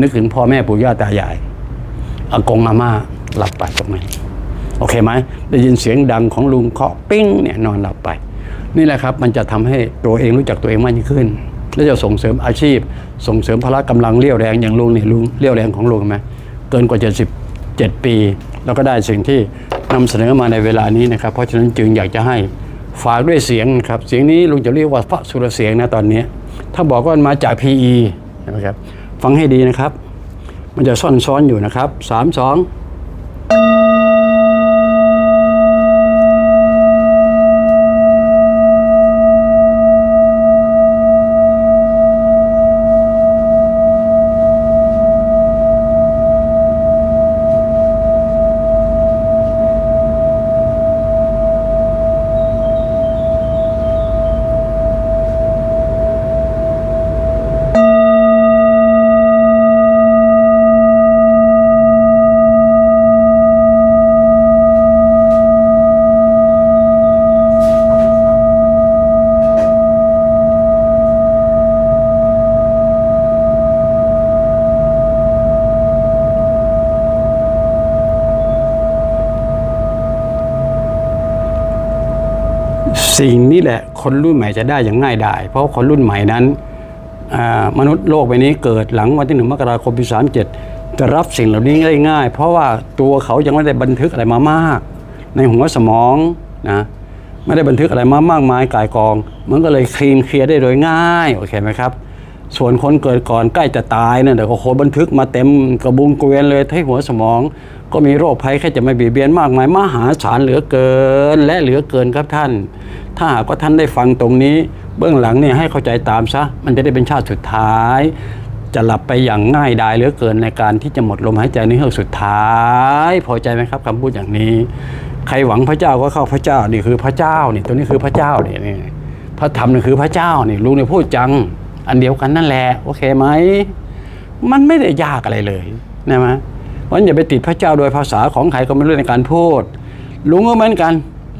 นึกถึงพ่อแม่ปู่ย่าตายายอากงอาม่าหลับไปตรงนี้โอเคไหมได้ยินเสียงดังของลุงเคาะปิ้งเนี่ยนอนหลับไป นี่แหละครับ มันจะทำให้ตัวเองรู้จักตัวเองมากยิ่งขึ้น และจะส่งเสริมอาชีพ ส่งเสริมพละกำลังเรี่ยวแรงอย่างลุงเนี่ยลุงเรี่ยวแรงของลุงไหมเกินกว่า77ปี แล้วก็ได้สิ่งที่นำเสนอมาในเวลานี้นะครับ เพราะฉะนั้นจึงอยากจะให้ฝากด้วยเสียงนะครับเสียงนี้ลุงจะเรียกว่าพระสุรเสียงนะตอนนี้ ถ้าบอกว่ามันมาจาก PE ใช่ไหมครับ ฟังให้ดีนะครับ มันจะซ่อนซ้อนอยู่นะครับสามสอง สิ่งนี้แหละคนรุ่นใหม่จะได้อย่างง่ายดาย เพราะคนรุ่นใหม่นั้นมนุษย์โลกใบนี้เกิดหลังวันที่หนึ่งมกราคมปีสามเจ็ดจะรับสิ่งเหล่านี้ได้ง่าย เพราะว่าตัวเขายังไม่ได้บันทึกอะไรมามาก ในหัวสมองนะไม่ได้บันทึกอะไรมามากมายกายกอง มันก็เลยคลีนเคลียร์ได้โดยง่ายโอเคไหมครับ ส่วนคนเกิดก่อนใกล้จะตายเนี่ยเดี๋ยวโอ้โหบันทึกมาเต็มกระบุงเกวียนเลยที่หัวสมอง ก็มีโรคภัยแค่จะไม่เบียดเบียนมากมายมหาศาลเหลือเกิน และเหลือเกินครับท่าน ถ้าหากว่าท่านได้ฟังตรงนี้ เบื้องหลังเนี่ยให้เข้าใจตามซะ มันจะได้เป็นชาติสุดท้าย จะหลับไปอย่างง่ายดายเหลือเกินในการที่จะหมดลมหายใจในเฮือกสุดท้าย พอใจไหมครับคำพูดอย่างนี้ ใครหวังพระเจ้าก็เข้าพระเจ้านี่คือพระเจ้านี่ตัวนี้คือพระเจ้านี่นี่พระธรรมนี่คือพระเจ้านี่ลุงเนี่ยพูดจัง อันเดียวกันนั่นแหละโอเคไหมมันไม่ได้ยากอะไรเลยนะม วันอย่าไปติดพระเจ้าโดยภาษาของใครก็ไม่รู้ในการพูด ลุงก็เหมือนกัน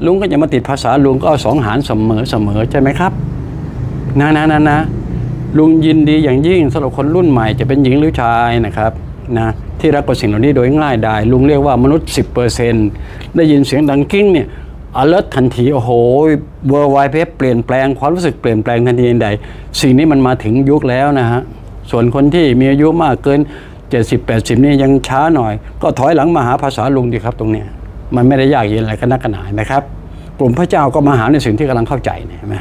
ลุงก็จะมาติดภาษาลุงก็เอาสองหารเสมอเสมอใช่ไหมครับนะนะนะนะลุงยินดีอย่างยิ่งสำหรับคนรุ่นใหม่จะเป็นหญิงหรือชายนะครับนะที่รักกับสิ่งเหล่านี้โดยง่ายดายลุงเรียกว่ามนุษย์ 10%ได้ยินเสียงดังกิ้งเนี่ย alert ทันทีโอ้โหเวอร์ไวเพเปลี่ยนแปลงความรู้สึกเปลี่ยนแปลงทันทีใด สิ่งนี้มันมาถึงยุคแล้วนะฮะส่วนคนที่มีอายุมากเกิน 70 80 นี่ยังช้าหน่อย ก็ถอยหลังมาหาภาษาลุงดีครับตรงเนี้ยมันไม่ได้ยากเย็นอะไรกันนักกันหนานะครับ กลุ่มพระเจ้าก็มาหาในสิ่งที่กำลังเข้าใจเนี่ยใช่ไหม